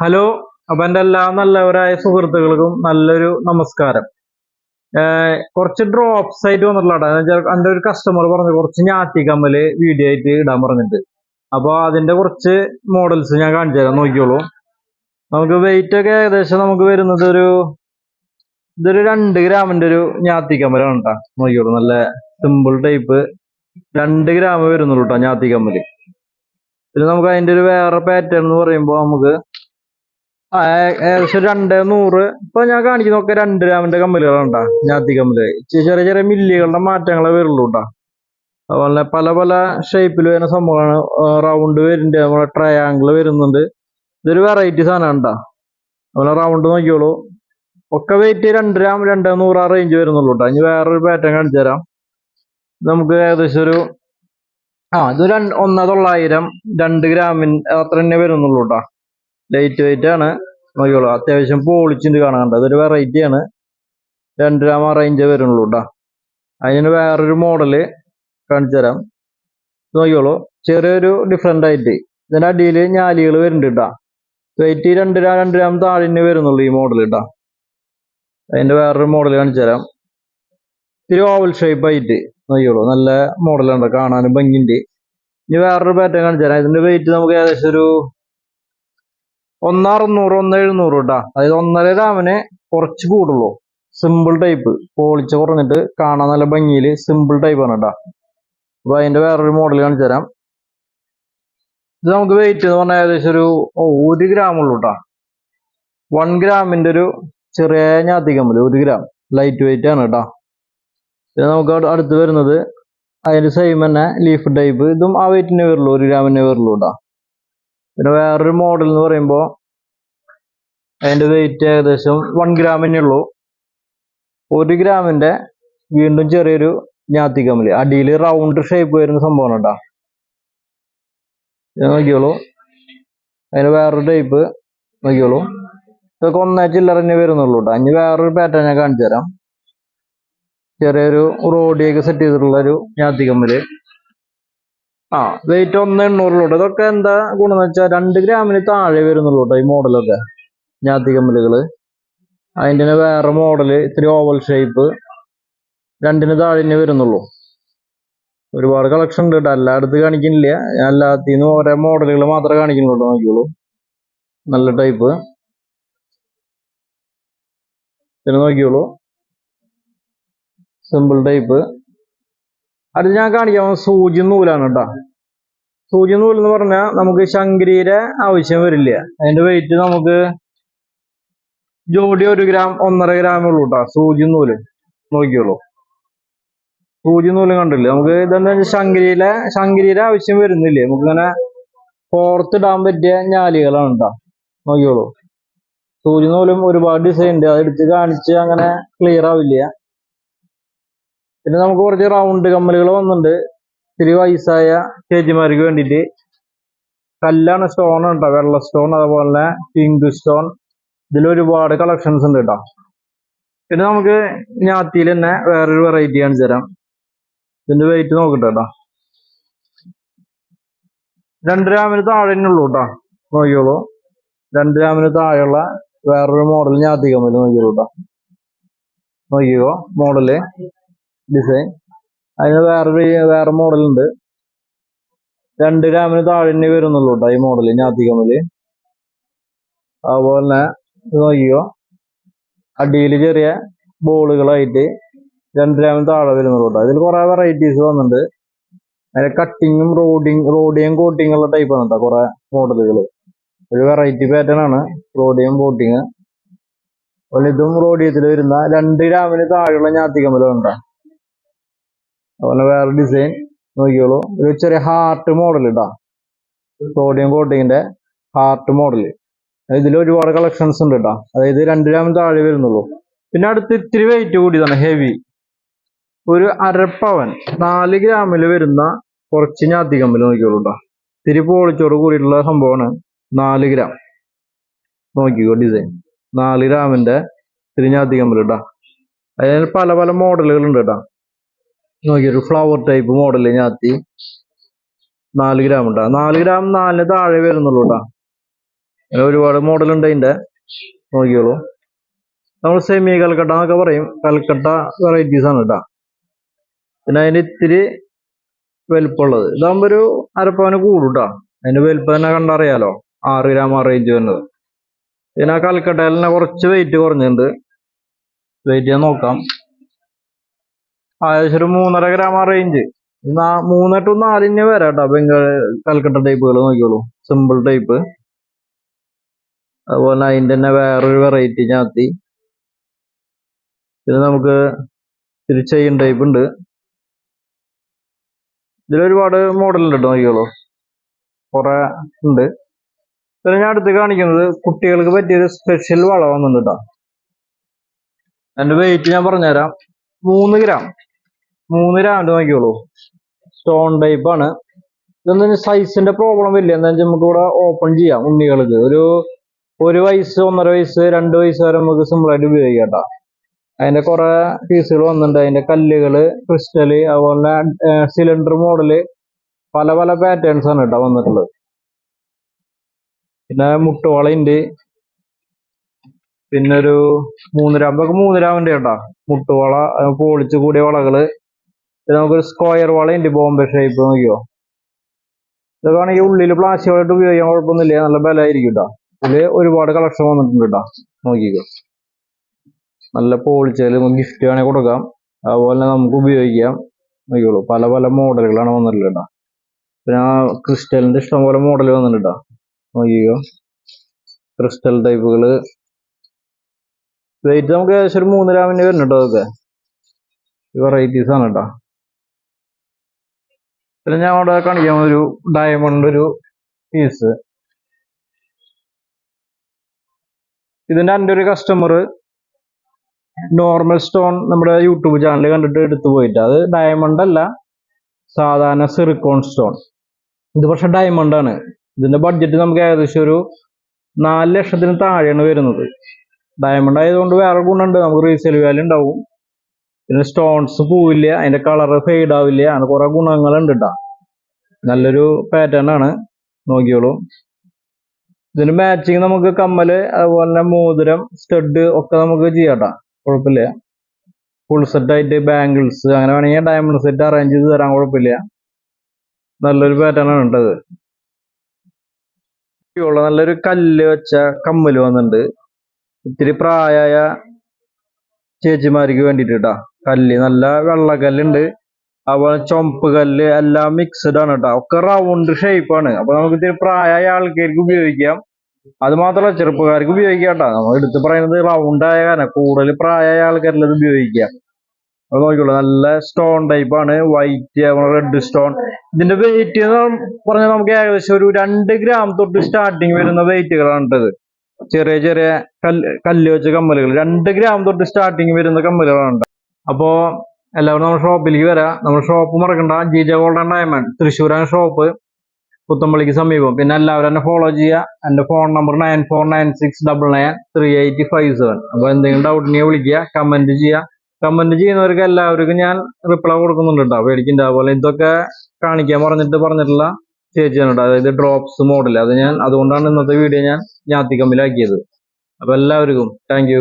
Hello അപ്പൊ എന്റെ എല്ലാ നല്ലവരായ സുഹൃത്തുക്കൾക്കും നല്ലൊരു നമസ്കാരം. കുറച്ച് ഡ്രോപ്സ് ആയിട്ട് വന്നിട്ടുള്ള എന്റെ ഒരു കസ്റ്റമർ പറഞ്ഞു കുറച്ച് ഞാറ്റി കമ്മൽ വീഡിയോ ആയിട്ട് ഇടാൻ പറഞ്ഞിട്ട്. അപ്പൊ അതിന്റെ കുറച്ച് മോഡൽസ് ഞാൻ കാണിച്ചു തരാം. നോക്കിയോളൂ നമുക്ക് വെയിറ്റ് ഒക്കെ ഏകദേശം നമുക്ക് വരുന്നത് ഒരു ഇതൊരു രണ്ട് ഗ്രാമിന്റെ ഒരു ഞാത്തി കമ്മലാണ് കേട്ടോ. നോക്കിയോളൂ നല്ല സിമ്പിൾ ടൈപ്പ് രണ്ട് ഗ്രാം വരുന്നുള്ളൂ കേട്ടോ ഞാത്തി കമ്മൽ. പിന്നെ നമുക്ക് അതിന്റെ ഒരു വേറെ പാറ്റേൺ എന്ന് പറയുമ്പോൾ നമുക്ക് ഏകദേശം രണ്ട് നൂറ്. ഇപ്പൊ ഞാൻ കാണിക്കുന്നൊക്കെ രണ്ട് ഗ്രാമിന്റെ കമ്മലുകളുണ്ടാ ഞാത്തി കമ്മൽ. ചെറിയ ചെറിയ മില്ലികളുടെ മാറ്റങ്ങളെ വരുള്ളൂ അതുപോലെ പല പല ഷേപ്പിൽ വരുന്ന സംഭവമാണ് റൗണ്ട് വരുന്നുണ്ട്. നമ്മളെ ട്രയാങ്കിൾ വരുന്നുണ്ട്. ഇതൊരു വെറൈറ്റി സാധനം ഉണ്ടാ അതുപോലെ റൗണ്ട് നോക്കിയോളൂ ഒക്കെ വെയിറ്റ് രണ്ട് ഗ്രാം രണ്ട് നൂറ് ആ റേഞ്ച് വരുന്നുള്ളൂ കേട്ടോ ഇനി വേറൊരു പാറ്റേൺ കാണിച്ചു തരാം. നമുക്ക് ഏകദേശം ഒരു ആ ഇത് രണ്ട് ഒന്ന് തൊള്ളായിരം രണ്ട് ഗ്രാമിൻ അത്ര തന്നെ വരുന്നുള്ളൂ കേട്ടോ ലൈറ്റ് വെയിറ്റ് ആണ്. നോക്കിയോളൂ അത്യാവശ്യം പോളിച്ചിട്ട് കാണാണ്ട് അതൊരു വെറൈറ്റി ആണ്. രണ്ട് രാമ റേഞ്ച് വരുന്നുള്ളൂ കേട്ടോ അതിന് വേറൊരു മോഡൽ കാണിച്ചു തരാം. നോക്കിയോളൂ ചെറിയൊരു ഡിഫറെന്റ് ആയിട്ട്. ഇതിന്റെ അടിയിൽ ഞാലികൾ വരുന്നുണ്ട് കേട്ടോ വെയിറ്റ് രണ്ട് രാ രണ്ട് ഗ്രാം താഴിന് വരുന്നുള്ളൂ ഈ മോഡൽ കേട്ടോ അതിന്റെ വേറൊരു മോഡൽ കാണിച്ചു തരാം. ഇത്തിരി ഓവൽ ഷേപ്പ് ആയിട്ട് നോക്കിയോളൂ നല്ല മോഡലാണ് കാണാനും ഭംഗിയുണ്ട്. ഇനി വേറൊരു പാറ്റേൺ കാണിച്ചു തരാം. ഇതിന്റെ വെയിറ്റ് നമുക്ക് ഏകദേശം ഒരു ഒന്ന് അറുന്നൂറ് ഒന്ന് എഴുന്നൂറ് കേട്ടാ അതായത് ഒന്നര രാമന് കുറച്ച് കൂടുള്ളൂ. സിമ്പിൾ ടൈപ്പ് പോളിച്ച കുറഞ്ഞിട്ട് കാണാൻ നല്ല ഭംഗിയിൽ സിമ്പിൾ ടൈപ്പ് ആണ് കേട്ടാ അപ്പൊ അതിന്റെ വേറൊരു മോഡൽ കാണിച്ചു തരാം. ഇത് നമുക്ക് വെയിറ്റ് എന്ന് പറഞ്ഞാൽ ഏകദേശം ഒരു ഒരു ഗ്രാം ഉള്ളൂ കേട്ടാ വൺ ഗ്രാമിന്റെ ഒരു ചെറിയ ഞാത്തിക്കമ്മൽ ഒരു ഗ്രാം ലൈറ്റ് വെയിറ്റ് ആണ് കേട്ടാ ഇത് നമുക്ക് അടു- അടുത്ത് വരുന്നത് അതിന്റെ സെയിം തന്നെ ലീഫ് ടൈപ്പ് ഇതും ആ വെയിറ്റിനെ വരുള്ളൂ ഒരു ഗ്രാമിനെ വരുള്ളൂ കേട്ടാ പിന്നെ വേറൊരു മോഡൽ എന്ന് പറയുമ്പോൾ അതിന്റെ വെയിറ്റ് ഏകദേശം വൺ ഗ്രാമിനെ ഉള്ളൂ. ഒരു ഗ്രാമിന്റെ വീണ്ടും ചെറിയൊരു ഞാത്തിക്കമ്മൽ അടിയിൽ റൗണ്ട് ഷേപ്പ് വരുന്ന സംഭവമാണ് കേട്ടോ. നോക്കിയോളൂ അതിന് വേറൊരു ടൈപ്പ് നോക്കിയോളൂ ഇതൊക്കെ ഒന്നേ ചില്ലറന്നെ വരുന്നുള്ളൂ കേട്ടോ. ഇനി വേറൊരു പാറ്റേൺ ഞാൻ കാണിച്ചു തരാം ചെറിയൊരു റോഡിയൊക്കെ സെറ്റ് ചെയ്തിട്ടുള്ള ഒരു ഞാത്തിക്കമ്മൽ ആ വെയിറ്റ് ഒന്ന് എണ്ണൂറുള്ളൂ കേട്ടോ ഇതൊക്കെ എന്താ ഗുണം എന്ന് വെച്ചാൽ രണ്ട് ഗ്രാമിന് താഴെ വരുന്നുള്ളൂ ഈ മോഡലൊക്കെ. ഞാത്തി കമ്മലുകൾ അതിന്റെ വേറെ മോഡൽ ഇത്തിരി ഓവൽ ഷേപ്പ് രണ്ടിന് താഴെ വരുന്നുള്ളൂ. ഒരുപാട് കളക്ഷൻ ഉണ്ട് കേട്ടോ. എല്ലായിടത്ത് കാണിക്കുന്നില്ല. ഞാൻ നിന്നും ഓരോ മോഡലുകൾ മാത്രമേ കാണിക്കുന്നുള്ളൂ നോക്കിയോളൂ നല്ല ടൈപ്പ് പിന്നെ നോക്കിയോളൂ സിമ്പിൾ ടൈപ്പ് അടുത്ത് ഞാൻ കാണിക്കാൻ സൂചി നൂലാണ് കേട്ടോ. സൂചി നൂൽ എന്ന് പറഞ്ഞാൽ നമുക്ക് ശങ്കരിയുടെ ആവശ്യം വരില്ല. അതിന്റെ വെയിറ്റ് നമുക്ക് ജോഡി ഒരു ഗ്രാം ഒന്നര ഗ്രാമേ ഉള്ളൂ കേട്ടോ. സൂചി നൂൽ. നോക്കിയോളൂ സൂചി നൂൽ കണ്ടില്ലേ? നമുക്ക് ഇതെന്താ വെച്ചാൽ ശങ്കരിയിലെ ശങ്കരിയുടെ ആവശ്യം വരുന്നില്ലേ? നമുക്ക് ഇങ്ങനെ പുറത്തിടാൻ പറ്റിയ ഞാലികളാണ് കേട്ടോ. നോക്കിയോളൂ സൂചി നൂലും ഒരുപാട് ഡിസൈൻ ഉണ്ട്. അതെടുത്ത് കാണിച്ച് അങ്ങനെ ക്ലിയർ ആവില്ല. പിന്നെ നമുക്ക് കുറച്ച് റൗണ്ട് കമ്മലുകൾ വന്നിട്ടുണ്ട്. ഇത്തിരി വയസ്സായ ചേച്ചിമാർക്ക് വേണ്ടിയിട്ട്. കല്ലാണ് സ്റ്റോൺ ഉണ്ടോ വെള്ള സ്റ്റോൺ അതുപോലെ പിങ്ക് സ്റ്റോൺ ഇതിൽ ഒരുപാട് കളക്ഷൻസ് ഉണ്ട് കേട്ടോ പിന്നെ നമുക്ക് ഞാത്തിയിൽ തന്നെ വേറൊരു വെറൈറ്റി കാണിച്ചു തരാം. ഇതിന്റെ വെയിറ്റ് നോക്കട്ടെ കേട്ടോ രണ്ട് ഗ്രാമിന് താഴെ ഉള്ളൂ കേട്ടോ നോക്കിയോളൂ രണ്ട് ഗ്രാമിന് താഴെയുള്ള വേറൊരു മോഡൽ ഞാത്തി കമ്മൽ നോക്കിയോളൂ കേട്ടോ നോക്കിയോ മോഡൽ ഡിസൈൻ. അതിന് വേറെ മോഡൽ ഉണ്ട് രണ്ട് ഗ്രാമിന് താഴെ തന്നെ വരുന്നുള്ളൂ കേട്ടോ ഈ മോഡൽ ഞാത്തി കമ്മൽ അതുപോലെ തന്നെ നോക്കിയോ അടിയിൽ ചെറിയ ബോളുകളായിട്ട് രണ്ട് ഗ്രാമിന് താഴെ വരുന്നുള്ളൂ കേട്ടോ ഇതിൽ കുറേ വെറൈറ്റീസ് വന്നിട്ടുണ്ട്. അതിന് കട്ടിങ്ങും റോഡിങ് റോഡിയും കോട്ടിങ് ഉള്ള ടൈപ്പാണ് കേട്ടോ കുറേ മോഡലുകൾ ഒരു വെറൈറ്റി പാറ്റേൺ ആണ് റോഡിയം അതുപോലെ ഇതും റോഡിയത്തിൽ വരുന്ന രണ്ട് ഗ്രാമിന് താഴെയുള്ള ഞാത്തിക്കമ്മലാണ് കേട്ടോ അതുപോലെ വേറെ ഡിസൈൻ നോക്കിയോളൂ ഒരു ചെറിയ ഹാർട്ട് മോഡൽ ഇട്ടാ സോഡിയം കോട്ടിങ്ങിന്റെ ഹാർട്ട് മോഡൽ ഇതിൽ ഒരുപാട് കളക്ഷൻസ് ഉണ്ട് കേട്ടോ അതായത് രണ്ട് ഗ്രാം താഴെ വരുന്നുള്ളൂ. പിന്നെ അടുത്ത് ഇത്തിരി വെയിറ്റ് കൂടിയതാണ് ഹെവി ഒരു അരപ്പവൻ നാല് ഗ്രാമിൽ വരുന്ന കുറച്ച് ഞാത്തി കമ്പൽ നോക്കിയോളൂ കേട്ടോ ഇത്തിരി പോളിച്ചോട് കൂടിയിട്ടുള്ള സംഭവമാണ് നാല് ഗ്രാം നോക്കിക്കോ ഡിസൈൻ നാല് ഗ്രാമിന്റെ ഇത്തിരി ഞാത്തി കമ്പൽ കേട്ടോ അതിന് പല പല മോഡലുകൾ ഉണ്ട് കേട്ടോ നോക്കി ഒരു ഫ്ലവർ ടൈപ്പ് മോഡൽ ഞാത്തി നാല് ഗ്രാം ഉണ്ടാ. നാല് ഗ്രാം നാലിന് താഴെ വരുന്നുള്ളൂ കേട്ടാ ഒരുപാട് മോഡൽ ഉണ്ട് അതിന്റെ. നോക്കിയോളൂ നമ്മൾ സെമി കൽക്കട്ട എന്നൊക്കെ പറയും. കൽക്കട്ട വെറൈറ്റീസ് ആണ് കേട്ടാ പിന്നെ അതിന് ഇത്തിരി വലിപ്പമുള്ളത്. ഇതാകുമ്പോ ഒരു അരപ്പവന് കൂടും കേട്ടോ അതിന്റെ വലിപ്പം തന്നെ കണ്ടറിയാലോ. ആറ് ഗ്രാം ആ റേഞ്ച് വരുന്നത്. പിന്നെ ആ കൽക്കട്ടയിൽ തന്നെ കുറച്ച് വെയിറ്റ് കുറഞ്ഞിട്ടുണ്ട്. വെയിറ്റ് ഞാൻ നോക്കാം. ഏകദേശം ഒരു മൂന്നര ഗ്രാം ആ റേഞ്ച് മൂന്ന് ടു നാലിന് വരാം കേട്ടോ ബംഗാൾ കൽക്കട്ട ടൈപ്പുകൾ നോക്കിയോളൂ സിമ്പിൾ ടൈപ്പ് അതുപോലെ അതിന്റെ തന്നെ വേറൊരു വെറൈറ്റി ചാത്തി പിന്നെ നമുക്ക് ഒരു ചെയിൻ ടൈപ്പ് ഉണ്ട്. ഇതിലൊരുപാട് മോഡൽ ഉണ്ട് കേട്ടോ നോക്കിയോളൂ കുറെ ഉണ്ട്. പിന്നെ ഞാൻ അടുത്ത് കാണിക്കുന്നത് കുട്ടികൾക്ക് പറ്റിയൊരു സ്പെഷ്യൽ വള വന്നിട്ടുണ്ട് കേട്ടോ എന്റെ വെയിറ്റ് ഞാൻ പറഞ്ഞുതരാം. മൂന്ന് ഗ്രാം മൂന്ന് ഗ്രാമിന്റെ നോക്കിയോളൂ സ്റ്റോൺ ടൈപ്പ് ആണ്. ഇതൊന്നും സൈസിന്റെ പ്രോബ്ലം ഇല്ല. എന്താ വെച്ചാൽ നമുക്ക് ഇവിടെ ഓപ്പൺ ചെയ്യാം ഉണ്ണികൾക്ക്. ഒരു ഒരു വയസ്സ് ഒന്നര വയസ്സ് രണ്ട് വയസ്സ് വരെ നമുക്ക് സിമ്പിൾ ആയിട്ട് ഉപയോഗിക്കാം കേട്ടോ. അതിന്റെ കുറെ പീസുകൾ വന്നിട്ടുണ്ട്. അതിന്റെ കല്ലുകൾ ക്രിസ്റ്റൽ അതുപോലെ സിലിണ്ടർ മോഡൽ പല പല പാറ്റേൺസ് ആണ് കേട്ടോ വന്നിട്ടുള്ളത്. പിന്നെ മുട്ടുവളയുണ്ട് പിന്നെ ഒരു മൂന്ന് ഇതൊക്കെ മൂന്ന് കേട്ടാ. മുട്ടുവള പോളിച്ച് കൂടിയ വളകൾ. പിന്നെ നമുക്കൊരു സ്ക്വയർ വളയുണ്ട് ബോംബെ ഷേപ്പ് നോക്കിയോ ഇതൊക്കെ ഉള്ളിൽ പ്ലാസ്റ്റിക് വളയിട്ട് ഉപയോഗിക്കാൻ കുഴപ്പമൊന്നുമില്ല. നല്ല ബലമായിരിക്കും കേട്ടോ ഇതിൽ ഒരുപാട് കളക്ഷൻ വന്നിട്ടുണ്ട് കേട്ടോ നോക്കിക്കോ. നല്ല പോളിച്ചാൽ നമുക്ക് ഗിഫ്റ്റ് വേണേൽ കൊടുക്കാം. അതുപോലെ നമുക്ക് ഉപയോഗിക്കാം. നോക്കിയോളൂ പല പല മോഡലുകളാണ് വന്നിട്ടുള്ളത് കേട്ടോ പിന്നെ ആ ക്രിസ്റ്റലിന്റെ ഇഷ്ടംപോലെ മോഡൽ വന്നിട്ടുണ്ട് കേട്ടോ നോക്കിക്കോ. ക്രിസ്റ്റൽ ടൈപ്പുകൾ വെയിറ്റ് നമുക്ക് ഏകദേശം ഒരു മൂന്ന് ഗ്രാമിന്റെ വരുന്നുണ്ടോ അതൊക്കെ. വെറൈറ്റീസ് ആണ് കേട്ടോ പിന്നെ ഞാൻ അവിടെ കാണിക്കാം ഒരു ഡയമണ്ട് ഒരു പീസ് ഇതിന്റെ എന്റെ ഒരു കസ്റ്റമർ നോർമൽ സ്റ്റോൺ നമ്മുടെ യൂട്യൂബ് ചാനൽ കണ്ടിട്ട് എടുത്തു പോയിട്ട്. അത് ഡയമണ്ട് അല്ല സാധാരണ സിറിക്കോൺ സ്റ്റോൺ ഇത് പക്ഷെ ഡയമണ്ട് ആണ്. ഇതിന്റെ ബഡ്ജറ്റ് നമുക്ക് ഏകദേശം ഒരു നാല് ലക്ഷത്തിന് താഴെയാണ് വരുന്നത്. ഡയമണ്ട് ആയതുകൊണ്ട് വേറെ ഗുണമുണ്ട്. നമുക്ക് റീസെയിൽ വാല്യൂ ഉണ്ടാവും. പിന്നെ സ്റ്റോൺസ് പോവില്ല അതിന്റെ കളർ ഫെയ്ഡ് ആവില്ല അങ്ങനെ കുറെ ഗുണങ്ങളുണ്ട് കേട്ടോ നല്ലൊരു പാറ്റേൺ ആണ്. നോക്കിയോളൂ. ഇതിന് മാച്ചിങ് നമുക്ക് കമ്മൽ അതുപോലെ തന്നെ മോതിരം സ്റ്റഡ് ഒക്കെ നമുക്ക് ചെയ്യാം കേട്ടോ കുഴപ്പമില്ല. ഫുൾ സെറ്റ് ആയിട്ട് ബാംഗിൾസ് അങ്ങനെ വേണമെങ്കിൽ ഡയമണ്ട് സെറ്റ് അറേഞ്ച് ചെയ്ത് തരാൻ കുഴപ്പമില്ല. നല്ലൊരു പാറ്റേൺ ആണ് ഉണ്ടത് നല്ലൊരു കല്ല് വെച്ച കമ്മൽ വന്നിട്ടുണ്ട്. ഇത്തിരി പ്രായമായ ചേച്ചിമാർക്ക് വേണ്ടിട്ട് കേട്ടാ കല്ല് നല്ല വെള്ളക്കല്ലുണ്ട്. അതുപോലെ ചുമപ്പ് കല്ല് എല്ലാം മിക്സ്ഡ് ആണ് കേട്ടോ ഒക്കെ റൗണ്ട് ഷേപ്പ് ആണ്. അപ്പൊ നമുക്ക് ഇത്തിരി പ്രായമായ ആൾക്കാർക്ക് ഉപയോഗിക്കാം. അത് മാത്രമല്ല ചെറുപ്പക്കാർക്ക് ഉപയോഗിക്കാം കേട്ടോ നമ്മൾ എടുത്ത് പറയുന്നത് റൗണ്ട് ആയ കാരണം കൂടുതൽ പ്രായമായ ആൾക്കാരിൽ അത് ഉപയോഗിക്കാം. അത് നോക്കിക്കോളൂ നല്ല സ്റ്റോൺ ടൈപ്പ് ആണ്. വൈറ്റ് റെഡ് സ്റ്റോൺ ഇതിന്റെ വെയിറ്റ് എന്ന് പറഞ്ഞാൽ നമുക്ക് ഏകദേശം ഒരു രണ്ട് ഗ്രാം തൊട്ട് സ്റ്റാർട്ടിങ് വരുന്ന വെയിറ്റുകളാണ് ഇത് ചെറിയ ചെറിയ കല്ല് കല്ല് വെച്ച കമ്മലുകൾ. രണ്ട് ഗ്രാം തൊട്ട് സ്റ്റാർട്ടിങ് വരുന്ന കമ്മലുകളാണ് ട്ടോ. അപ്പോ എല്ലാവരും നമ്മുടെ ഷോപ്പിലേക്ക് വരാം. നമ്മുടെ ഷോപ്പ് മറക്കണ്ട. ജി ജെ ഗോൾഡൻ ഡയമണ്ട് തൃശ്ശൂരാണ് ഷോപ്പ്. പുത്തമ്പള്ളിക്ക് സമീപം. പിന്നെ എല്ലാവരും എന്നെ ഫോളോ ചെയ്യുക. എന്റെ phone number nine four nine six double nine three eight five seven അപ്പൊ എന്തെങ്കിലും ഡൗട്ട് ഉണ്ടെങ്കിൽ വിളിക്കുക. കമന്റ് ചെയ്യുക. കമന്റ് ചെയ്യുന്നവർക്ക് എല്ലാവർക്കും ഞാൻ റിപ്ലൈ കൊടുക്കുന്നുണ്ട് കേട്ടോ പേടിക്കണ്ട. അതുപോലെ ഇതൊക്കെ കാണിക്കാൻ പറഞ്ഞിട്ട് പറഞ്ഞിട്ടുള്ള ചേച്ചിയാണ് അതായത് ഡ്രോപ്സ് മോഡൽ അത് ഞാൻ അതുകൊണ്ടാണ് ഇന്നത്തെ വീഡിയോ ഞാൻ ഞാത്തിക്കമ്മിലാക്കിയത് അപ്പോൾ എല്ലാവർക്കും താങ്ക്